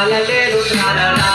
రాలలేదు రాలరా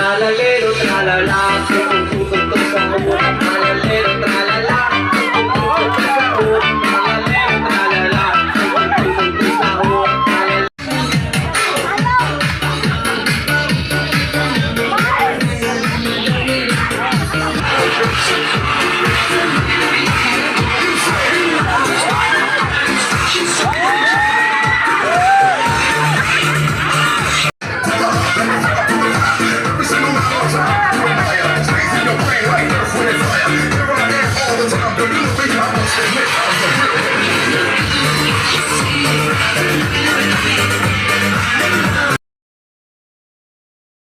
ట్రాలలేరు ట్రాలలా the new I must admit I'm the real